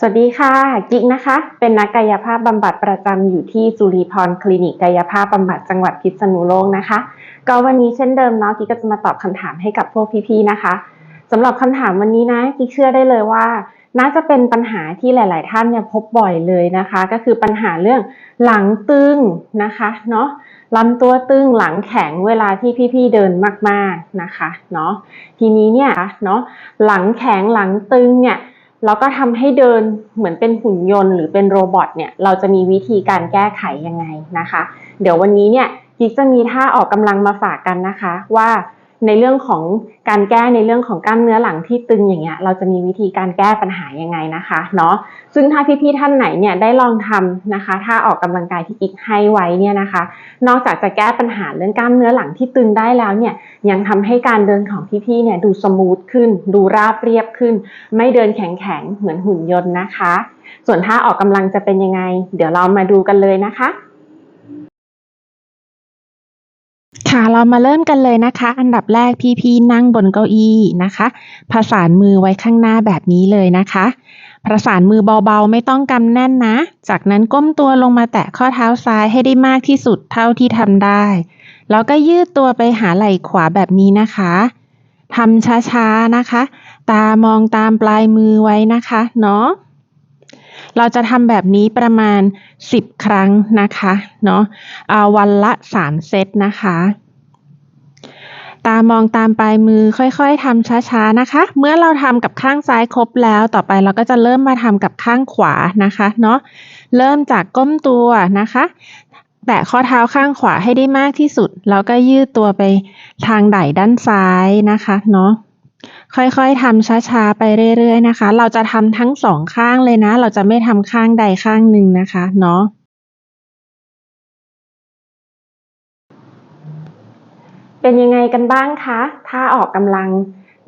สวัสดีค่ะ กิ๊กนะคะ เป็นนักกายภาพบำบัดประจำอยู่ที่จุลีพรคลินิกกายภาพบำบัดจังหวัดพิษณุโลกนะคะ ก็วันนี้เช่นเดิมเนาะกิ๊กก็จะมาตอบคำถามให้กับพวกพี่ๆนะคะสำหรับคำถามวันนี้นะกิ๊กเชื่อได้เลยว่า น่าจะเป็นปัญหาที่หลาย ๆ ท่านเนี่ยพบบ่อยเลยนะคะ ก็คือปัญหาเรื่องหลังตึงนะคะเนาะลำตัวตึงหลังแข็งเวลาที่พี่ๆเดินมากๆนะคะเนาะทีนี้เนี่ยเนาะหลังแข็งหลังตึงเนี่ย แล้วก็ทำให้เดินเหมือนเป็นหุ่นยนต์หรือเป็นโรบอทเนี่ยเราจะมีวิธีการแก้ไขยังไงนะคะ เดี๋ยววันนี้เนี่ยกิ๊กจะมีท่าออกกำลังมาฝากกันนะคะ ว่าในเรื่องของการแก้ในเรื่องของกล้ามเนื้อหลังที่ตึงอย่างเงี้ยเราจะมีวิธีการแก้ปัญหายังไงนะคะเนาะซึ่งถ้าพี่ๆท่านไหนเนี่ยได้ลองทำนะคะท่าออกกำลังกายที่กิ๊กให้ไว้เนี่ยนะคะ นอกจากจะแก้ปัญหาเรื่องกล้ามเนื้อหลังที่ตึงได้แล้วเนี่ย ยังทำให้การเดินของพี่ๆเนี่ยดูสมูทขึ้น ดูราบเรียบขึ้น ไม่เดินแข็งๆ เหมือนหุ่นยนต์นะคะ ส่วนท่าออกกำลังจะเป็นยังไง เดี๋ยวเรามาดูกันเลยนะคะค่ะเรามาเริ่มกันเลยนะคะ อันดับแรกพี่ๆนั่งบนเก้าอี้นะคะประสานมือไว้ข้างหน้าแบบนี้เลยนะคะประสานมือเบาๆ ไม่ต้องกำแน่นนะ จากนั้นก้มตัวลงมาแตะข้อเท้าซ้ายให้ได้มากที่สุดเท่าที่ทำได้ แล้วก็ยืดตัวไปหาไหล่ขวาแบบนี้นะคะทำช้าๆนะคะ ตามองตามปลายมือไว้นะคะเนาะเราจะทำแบบนี้ประมาณ 10 ครั้งนะคะเนาะอ่าวันละ 3 เซตนะคะ ตามองตามปลายมือค่อยๆทำช้าๆนะคะ เมื่อเราทำกับข้างซ้ายครบแล้วต่อไปเราก็จะเริ่มมาทำกับข้างขวานะคะเนาะเริ่มจากก้มตัวนะคะ แตะข้อเท้าข้างขวาให้ได้มากที่สุด แล้วก็ยืดตัวไปทางไหล่ด้านซ้ายนะคะเนาะค่อยๆทำช้าๆ ไปเรื่อยๆนะคะ เราจะทำทั้งสองข้างเลยนะ เราจะไม่ทำข้างใดข้างหนึ่งนะคะเนาะเป็นยังไงกันบ้างคะท่าออกกำลัง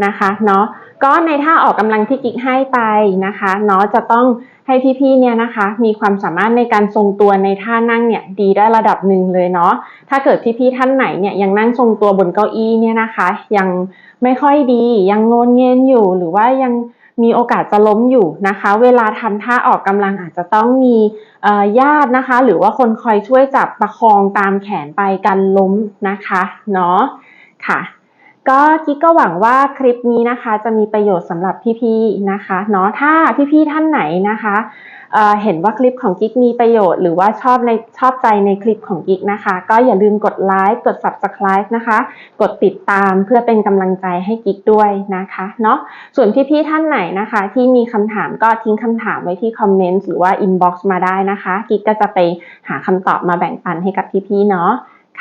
นะคะเนาะก็ในท่าออกกำลังที่กิ๊กให้ไปนะคะเนาะจะต้องให้พี่ๆเนี่ยนะคะ มีความสามารถในการทรงตัวในท่านั่งเนี่ยดีได้ระดับหนึ่งเลยเนาะถ้าเกิดพี่ๆท่านไหนเนี่ยยังนั่งทรงตัวบนเก้าอี้เนี่ยนะคะ ยังไม่ค่อยดียังโงนเงียนอยู่หรือว่ายังมีโอกาสจะล้มอยู่นะคะ เวลาทำท่าออกกำลังอาจจะต้องมีญาตินะคะ หรือว่าคนคอยช่วยจับประคองตามแขนไปกันล้มนะคะเนาะค่ะ ก็กิ๊กก็หวังว่าคลิปนี้นะคะจะมีประโยชน์สำหรับพี่ๆนะคะเนาะถ้าพี่ๆท่านไหนนะคะเเห็นว่าคลิปของกิ๊กมีประโยชน์หรือว่าชอบในชอบใจในคลิปของกิ๊กนะคะ ก็อย่าลืมกดไลค์กด subscribe นะคะ กดติดตามเพื่อเป็นกำลังใจให้กิ๊กด้วยนะคะเนาะส่วนพี่ๆท่านไหนนะคะ ที่มีคำถามก็ทิ้งคำถามไว้ที่คอมเมนต์หรือว่า inbox มาได้นะคะกิ๊กก็จะไปหาคำตอบมาแบ่งปันให้กับพี่ๆเนาะ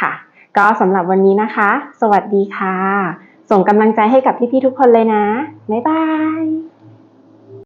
ค่ะ ก็สำหรับวันนี้นะคะ สวัสดีค่ะ ส่งกำลังใจให้กับพี่ๆทุกคนเลยนะ บ๊ายบาย